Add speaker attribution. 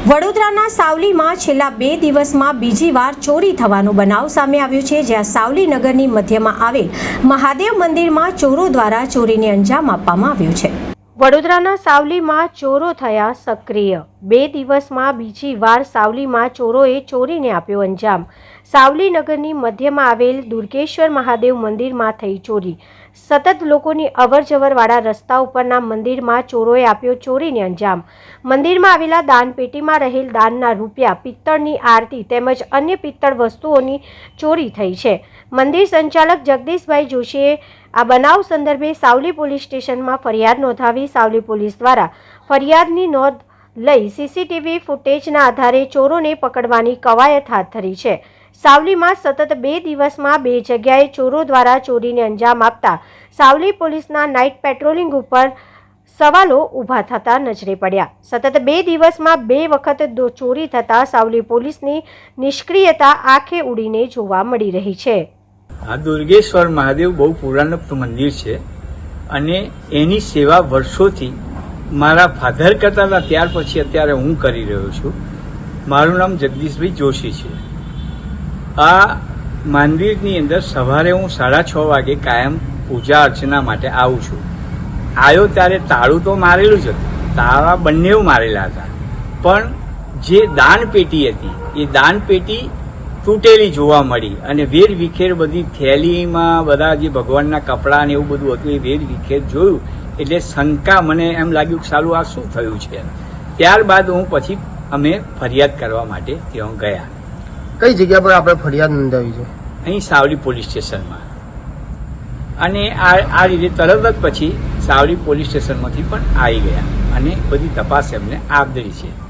Speaker 1: વડોદરાના સાવલીમાં છેલ્લા બે દિવસમાં બીજી વાર ચોરી થવાનો બનાવ સામે આવ્યો છે, જ્યાં સાવલી નગરની મધ્યમાં આવેલ મહાદેવ મંદિરમાં ચોરો દ્વારા ચોરીને અંજામ આપવામાં આવ્યો છે. વડોદરાના સાવલીમાં ચોરો થયા સક્રિય બે દિવસમાં બીજી વાર સાવલીમાં ચોરોએ ચોરીને આપ્યો અંજામ. સાવલી નગરની મધ્યમાં આવેલ દુર્ગેશ્વર મહાદેવ મંદિરમાં થઈ ચોરી. સતત લોકોની અવરજવરવાળા રસ્તા ઉપરના મંદિરમાં ચોરોએ આપ્યો ચોરીને અંજામ. મંદિરમાં આવેલા દાનપેટીમાં રહેલ દાનના રૂપિયા, પિત્તળની આરતી તેમજ અન્ય પિત્તળ વસ્તુઓની ચોરી થઈ છે. મંદિર સંચાલક જગદીશભાઈ જોશીએ આ બનાવ સંદર્ભે સાવલી પોલીસ સ્ટેશનમાં ફરિયાદ નોંધાવી સાવલી પોલીસ દ્વારા ફરિયાદની નોંધ લઈ સીસીટીવી ફૂટેજના આધારે ચોરોને પકડવાની કવાયત હાથ ધરી છે. સાવલીમાં સતત બે દિવસમાં બે જગ્યાએ ચોરો દ્વારા ચોરીને અંજામ આપતા સાવલી પોલીસના નાઇટ પેટ્રોલિંગ ઉપર સવાલો ઊભા થતા નજરે પડ્યા. સતત બે દિવસમાં બે વખત ચોરી થતા સાવલી પોલીસની નિષ્ક્રિયતા આંખે ઉડીને જોવા મળી રહી છે.
Speaker 2: આ દુર્ગેશ્વર મહાદેવ બહુ પુરાણ મંદિર છે અને એની સેવા વર્ષોથી મારા ફાધર કરતા હતા ત્યાર પછી અત્યારે હું કરી રહ્યો છું. મારું નામ જગદીશભાઈ જોશી છે. આ મંદિરની અંદર સવારે હું સાડા છ વાગે કાયમ પૂજા અર્ચના માટે આવું છું. આવ્યો ત્યારે તાળું તો મારેલું જ હતું. તાળા બંને મારેલા હતા. પણ જે દાન પેટી હતી, એ દાન પેટી તૂટેલી જોવા મળી અને વેર વિખેર બધી થેલીમાં, બધા જે ભગવાનના કપડાં ને એવું બધું હતું, એ વેર વિખેર જોયું. એટલે શંકા મને એમ લાગ્યું કે સારું આ શું થયું છે ત્યારબાદ હું પછી અમે ફરિયાદ કરવા માટે ત્યાં ગયા.
Speaker 3: કઈ જગ્યા પર આપણે ફરિયાદ નોંધાવી છે?
Speaker 2: અહીં સાવલી પોલીસ સ્ટેશનમાં. અને આ આ રીતે તરત જ પછી સાવલી પોલીસ સ્ટેશનમાંથી પણ આવી ગયા અને બધી તપાસ એમને આપી છે.